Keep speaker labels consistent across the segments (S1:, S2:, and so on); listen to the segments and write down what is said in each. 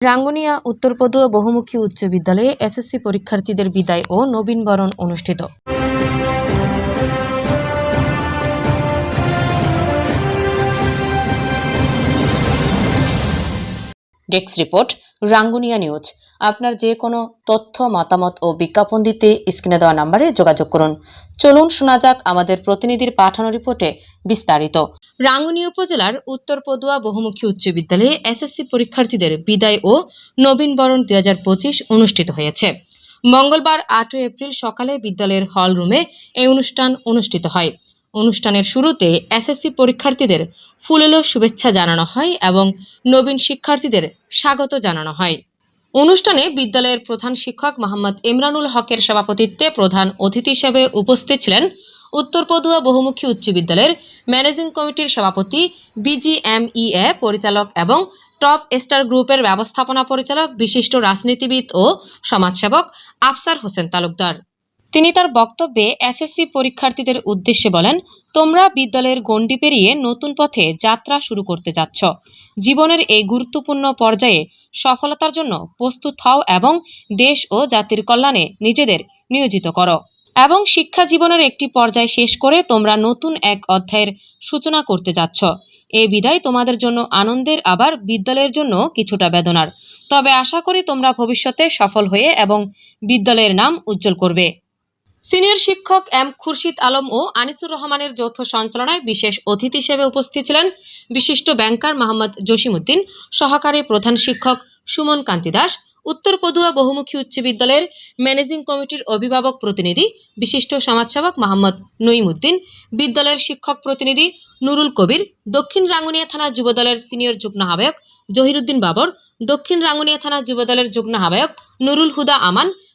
S1: রাঙ্গুনিয়া উত্তরপদুয়া বহুমুখী উচ্চ বিদ্যালয়ে এসএসসি পরীক্ষার্থীদের বিদায় ও নবীনবরণ অনুষ্ঠিত। Desk report, Rangunia news. আপনার যে কোনো তথ্য, মতামত ও বিজ্ঞাপন দিতে স্ক্রিনে দেওয়া নম্বরে যোগাযোগ করুন। চলুন শোনা যাক আমাদের প্রতিনিধির পাঠানো রিপোর্টে বিস্তারিত। রাঙ্গুনিয়া উপজেলার উত্তর পদুয়া বহুমুখী উচ্চ বিদ্যালয়ে এসএসসি পরীক্ষার্থীদের বিদায় ও নবীনবরণ দুই অনুষ্ঠিত হয়েছে। মঙ্গলবার আটই এপ্রিল সকালে বিদ্যালয়ের হল রুমে এই অনুষ্ঠান অনুষ্ঠিত হয়। অনুষ্ঠানের শুরুতে এসএসসি পরীক্ষার্থীদের ফুলেলো শুভেচ্ছা জানানো হয় এবং নবীন শিক্ষার্থীদের স্বাগত জানানো হয়। অনুষ্ঠানে বিদ্যালয়ের প্রধান শিক্ষক মোহাম্মদ ইমরানুল হকের সভাপতিত্বে প্রধান অতিথি হিসেবে উপস্থিত ছিলেন উত্তর পদুয়া বহুমুখী উচ্চ বিদ্যালয়ের ম্যানেজিং কমিটির সভাপতি, বিজিএমইএ পরিচালক এবং টপ স্টার গ্রুপের ব্যবস্থাপনা পরিচালক, বিশিষ্ট রাজনীতিবিদ ও সমাজসেবক আফসার হোসেন তালুকদার। তিনি তার বক্তব্যে এসএসসি পরীক্ষার্থীদের উদ্দেশ্যে বলেন, তোমরা বিদ্যালয়ের গণ্ডি পেরিয়ে নতুন পথে যাত্রা শুরু করতে যাচ্ছ। জীবনের এই গুরুত্বপূর্ণ পর্যায়ে সফলতার জন্য প্রস্তুত হও এবং দেশ ও জাতির কল্যাণে নিজেদের নিয়োজিত করো। এবং শিক্ষা জীবনের একটি পর্যায় শেষ করে তোমরা নতুন এক অধ্যায়ের সূচনা করতে যাচ্ছ। এই বিদায় তোমাদের জন্য আনন্দের, আবার বিদ্যালয়ের জন্য কিছুটা বেদনার। তবে আশা করি তোমরা ভবিষ্যতে সফল হয়ে এবং বিদ্যালয়ের নাম উজ্জ্বল করবে। সিনিয়র শিক্ষক এম খুরশিদ আলম ও আনিসুর রহমানের যৌথ সঞ্চালনায় বিশেষ অতিথি হিসেবে উপস্থিত ছিলেন বিশিষ্ট ব্যাংকার মোহাম্মদ জসিমউদ্দিন, সহকারী প্রধান শিক্ষক সুমন কান্তি দাস, উত্তর পদুয়া বহুমুখী উচ্চ বিদ্যালয়ের ম্যানেজিং কমিটির অভিভাবক প্রতিনিধি বিশিষ্ট সমাজসেবক মোহাম্মদ নঈমুদ্দিন, বিদ্যালয়ের শিক্ষক প্রতিনিধি নুরুল কবির, দক্ষিণ রাঙ্গুনিয়া থানা যুবদলের সিনিয়র যুগ্ম আহ্বায়ক জহিরুদ্দিন বাবর, দক্ষিণ রাঙ্গুনিয়া থানা যুবদলের যুগ্ম আহ্বায়ক নুরুল হুদা আমান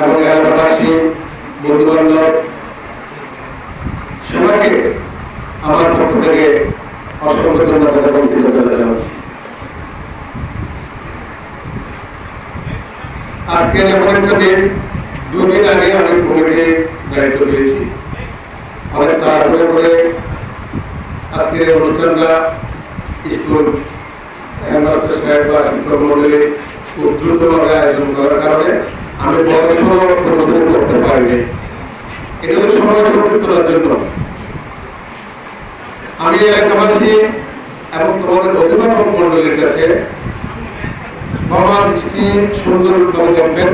S2: এবং এলাকাবাসী বন্ধু বান্ধব সবাইকে আমার পক্ষ থেকে অসংখ্য ধন্যবাদ এবং কৃতজ্ঞতা জানাচ্ছি। আজকের এমন একটা দিন, দুদিন আগে আমি কমিটির দায়িত্ব পেয়েছি। অনেক তাড়াহুড়ো করে আজকের অনুষ্ঠানটা স্কুল হেডমাস্টার সাহেব বা শিক্ষক মন্ডলী খুব দ্রুতভাবে আয়োজন করার কারণে আমি পড়াশোনা কোনোদিন করতে পারিনি। হলো সময় সংযুক্ততার জন্য। আমি এলাকাবাসী এবং তোমাদের অভিভাবক মন্ডলীর কাছে ক্ষমা দৃষ্টি সুন্দর করবেন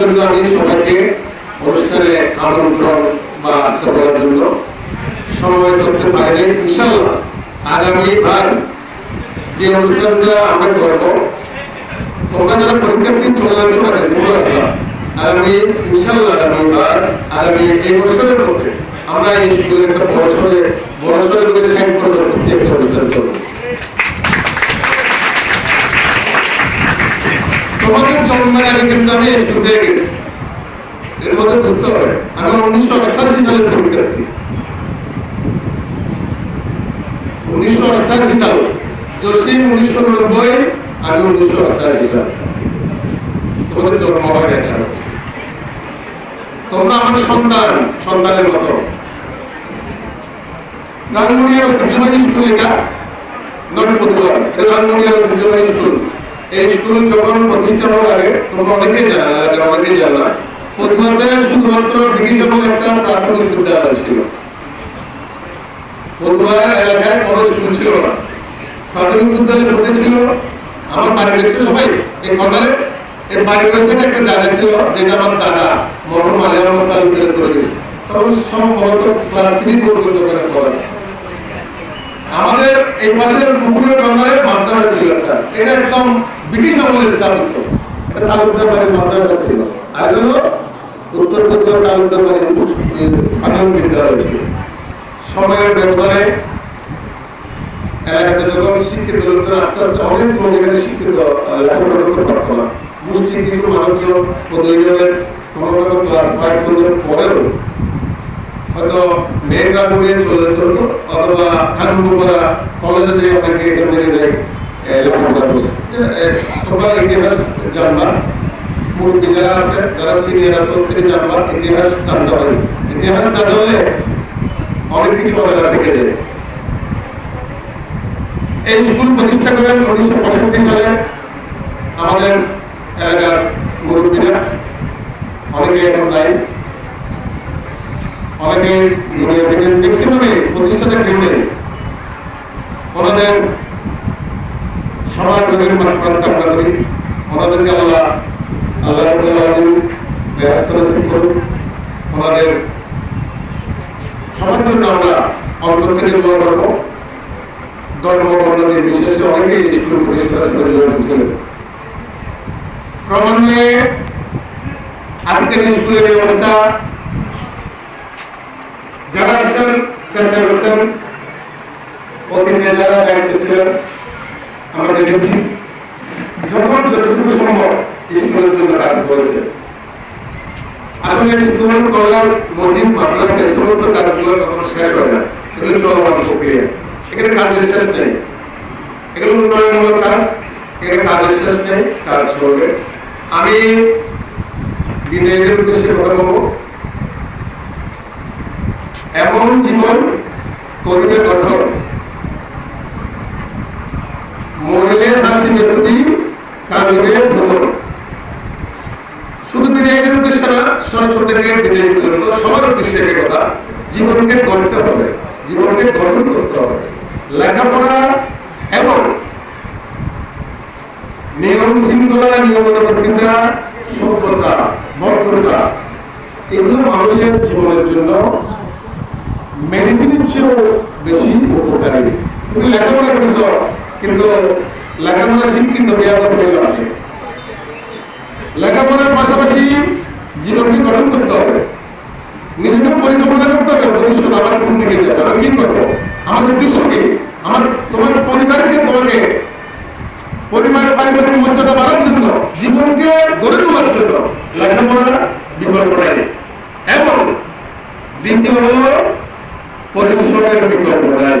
S2: জন্য আমি সবাইকে অনুষ্ঠানে আমন্ত্রণ বা আসতে বলার জন্য সময় করতে পারিনি। ইনশাল্লাহ আগামীবার যে অনুষ্ঠানটা আমরা করব তোমরা পরীক্ষার্থী চলে আসবা আগামী ইনশাল্লাহ প্রত্যেক একটা অনুষ্ঠান করব তোমাদের জন্মের আগে কিন্তু আমি স্কুল হয়ে গেছি এর মধ্যে বুঝতে হবে আমি উনিশশো অষ্টাশি সালের পরীক্ষার্থী উনিশশো অষ্টাশি সাল জসিম উনিশশো নব্বই আমি উনিশশো অষ্টাশি সাল তোমাদের জন্ম হয় তোমরা আমার সন্তান, সন্তানের মতো। প্রাথমিক বিদ্যালয় ছিল। ছিল না। ছিল? আমার বাড়ি গেছে সবাই এই কর্নারে এই বাড়ির কাছে একটা জায়গা ছিল, যেটা আমার দাদা, মরহুম আলী আহমদ তালুকের করে গেছে তখন সম্ভবত ক্লাস থ্রি পর্যন্ত করে পড়া আমাদের এই পাশের পুকুরের কর্নারে মাদ্রাসা ছিল একটা। এটা একদম ব্রিটিশ আমলে স্থাপিত। এটা তালুকদার বাড়ির মাদ্রাসা ছিল। আর হলো উত্তর পূর্ব তালুকদার বাড়ির বিদ্যালয় ছিল। সময়ের ব্যবধানে এলাকাতে যখন শিক্ষিত লোকরা আস্তে আস্তে অনেক এখানে শিক্ষিত লেখাপড়া করতে পারতো না। গোষ্ঠী কিছু মানুষজন প্রয়োজনের কোনো কোনো ক্লাস ফাইভ পর্যন্ত পরেও হয়তো মেয়েরা পড়িয়ে চলে যেতে অথবা খানপুরা কলেজে যে অনেকে এখান থেকে যায় লেখাপড়া করছে। তোমরা ইতিহাস অনেক কিছু থেকে যায় এই স্কুল প্রতিষ্ঠা করেন উনিশশো পঁয়ষট্টি সালে আমাদের এলাকার মুরব্বীরা। অনেকে এখন নাই অনেকে ম্যাক্সিমামে প্রতিষ্ঠাতা নেই। ওনাদের সবার রোগের মাত্রা করি ওনাদেরকে আল্লাহ আল্লাহ করুন। ওনাদের সবার জন্য আমরা অন্তর থেকে দোয়া করব। ধর্ম বর্ণ নির্বিশেষে অনেকেই স্কুল পরিষেবার সাথে জড়িত ক্রমান্বয়ে আজকের স্কুলের এই অবস্থা যারা ছিলেন চেষ্টা করছেন, অতীতে যারা দায়িত্ব ছিলেন, আমরা দেখেছি, যখন যতটুকু সম্ভব স্কুলের জন্য কাজ করেছে। আসলে স্কুল, কলেজ, মসজিদ, মাদ্রাসা, এই সমস্ত কাজগুলো কখনো শেষ হয় না। সেগুলো চলমান প্রক্রিয়া। এখানে কাজের শেষ নেই। এগুলো উন্নয়নমূলক কাজ, এখানে কাজের শেষ নেই, কাজ চলবে। আমি উদ্দেশ্যে কথা বলব। এমন জীবন গঠন মরলে হাসি মেতুদি কাঁদবে ভ্রমণ। শুধু বিনয়ের উদ্দেশ্যে না ষষ্ঠ সবার উদ্দেশ্যে কথা। জীবনকে গড়তে হবে। জীবনকে গঠন করতে হবে। লেখাপড়া এবং নিয়ম শৃঙ্খলা নিয়মানুবর্তিতা সভ্যতা ভদ্রতা এগুলো মানুষের জীবনের জন্য মেডিসিনের চেয়েও বেশি উপকারী। তুমি লেখাপড়া কিন্তু লেখাপড়া হয়ে লেখাপড়ার পাশাপাশি জীবনকে গঠন করতে হবে। নিজেকে পরিকল্পনা করতে হবে, ভবিষ্যৎ আমার কোন দিকে যাবে? আমি কি করব? আমার উদ্দেশ্য কি আমার তোমার পরিবারকে তোমাকে পরিবার পারিবারিক মর্যাদা বাড়ার জন্য জীবনকে গড়ে তোলার জন্য লেখাপড়া বিকল্প নাই এবং দ্বিতীয় হল পরিশ্রমের বিকল্প নাই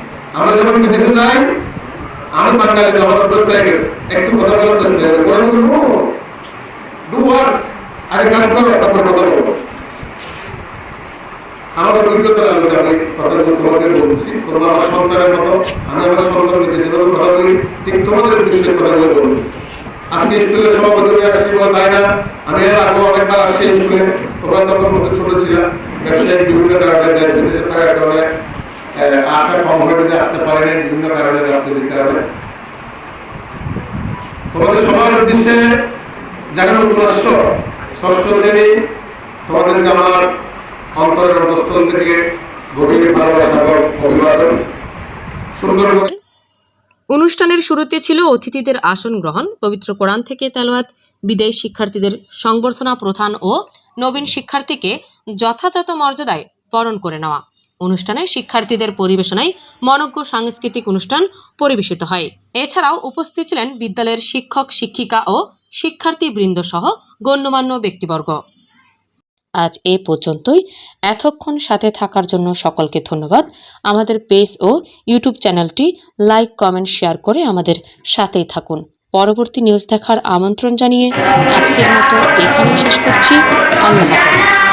S2: আমরা যখন বিদেশে যাই আমি বাঙালি আমার অভ্যস্ত হয়ে একটু কথা বলার চেষ্টা করে করে বলব ডু ওয়ার্ক আগে কাজ করো, তারপর কথা বলব। আমার অভিজ্ঞতার আলোকে আমি কথাগুলো তোমাকে বলছি তোমরা আমার সন্তানের মতো, আমি আমার সন্তানকে যেভাবে কথা বলি, ঠিক তোমাদের উদ্দেশ্যে কথাগুলো বলছি। আজকে স্কুলের সভাপতি হয়ে আসছি বলে তাই না? আমি এর আগেও অনেকবার আসছি স্কুলে। তোমরা তখন ছোট ছিল, ব্যবসায়িক বিভিন্ন কারণে দেশ বিদেশে থাকার কারণে হয়ে আসতে বিভিন্ন কারণে তোমাদের সবার উদ্দেশ্যে ষষ্ঠ শ্রেণি, তোমাদেরকে আমার অন্তরের থেকে গভীর ভালোবাসা অভিবাদন। সুন্দর
S1: অনুষ্ঠানের শুরুতে ছিল অতিথিদের আসন গ্রহণ, পবিত্র কোরআন থেকে তেলোয়াত বিদেশ শিক্ষার্থীদের সংবর্ধনা প্রধান ও নবীন শিক্ষার্থীকে যথাযথ মর্যাদায় বরণ করে নেওয়া। অনুষ্ঠানে শিক্ষার্থীদের পরিবেশনায় মনজ্ঞ সাংস্কৃতিক অনুষ্ঠান পরিবেশিত হয়। এছাড়াও উপস্থিত ছিলেন বিদ্যালয়ের শিক্ষক, শিক্ষিকা ও শিক্ষার্থীবৃন্দ সহ গণ্যমান্য ব্যক্তিবর্গ। আজ এ পর্যন্তই। এতক্ষণ সাথে থাকার জন্য সকলকে ধন্যবাদ। আমাদের পেজ ও ইউটিউব চ্যানেলটি লাইক, কমেন্ট, শেয়ার করে আমাদের সাথেই থাকুন। পরবর্তী নিউজ দেখার আমন্ত্রণ জানিয়ে আজকের মতো এখানেই শেষ করছি। আল্লাহ হাফেজ।